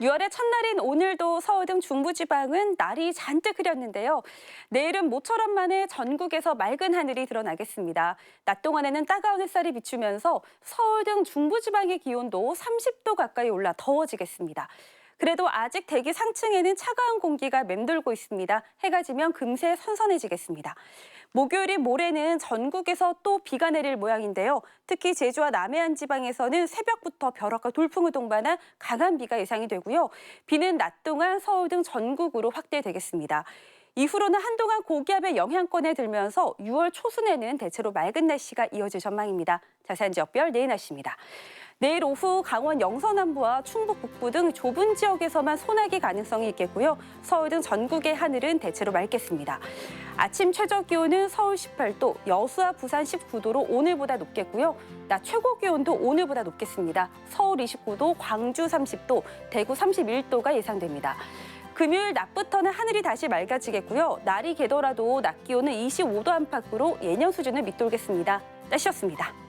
6월의 첫날인 오늘도 서울 등 중부지방은 날이 잔뜩 흐렸는데요. 내일은 모처럼 만에 전국에서 맑은 하늘이 드러나겠습니다. 낮 동안에는 따가운 햇살이 비추면서 서울 등 중부지방의 기온도 30도 가까이 올라 더워지겠습니다. 그래도 아직 대기 상층에는 차가운 공기가 맴돌고 있습니다. 해가 지면 금세 선선해지겠습니다. 목요일인 모레는 전국에서 또 비가 내릴 모양인데요. 특히 제주와 남해안 지방에서는 새벽부터 벼락과 돌풍을 동반한 강한 비가 예상이 되고요. 비는 낮 동안 서울 등 전국으로 확대되겠습니다. 이후로는 한동안 고기압의 영향권에 들면서 6월 초순에는 대체로 맑은 날씨가 이어질 전망입니다. 자세한 지역별 내일 날씨입니다. 내일 오후 강원 영서남부와 충북 북부 등 좁은 지역에서만 소나기 가능성이 있겠고요. 서울 등 전국의 하늘은 대체로 맑겠습니다. 아침 최저 기온은 서울 18도, 여수와 부산 19도로 오늘보다 높겠고요. 낮 최고 기온도 오늘보다 높겠습니다. 서울 29도, 광주 30도, 대구 31도가 예상됩니다. 금요일 낮부터는 하늘이 다시 맑아지겠고요. 날이 개더라도 낮 기온은 25도 안팎으로 예년 수준을 밑돌겠습니다. 날씨였습니다.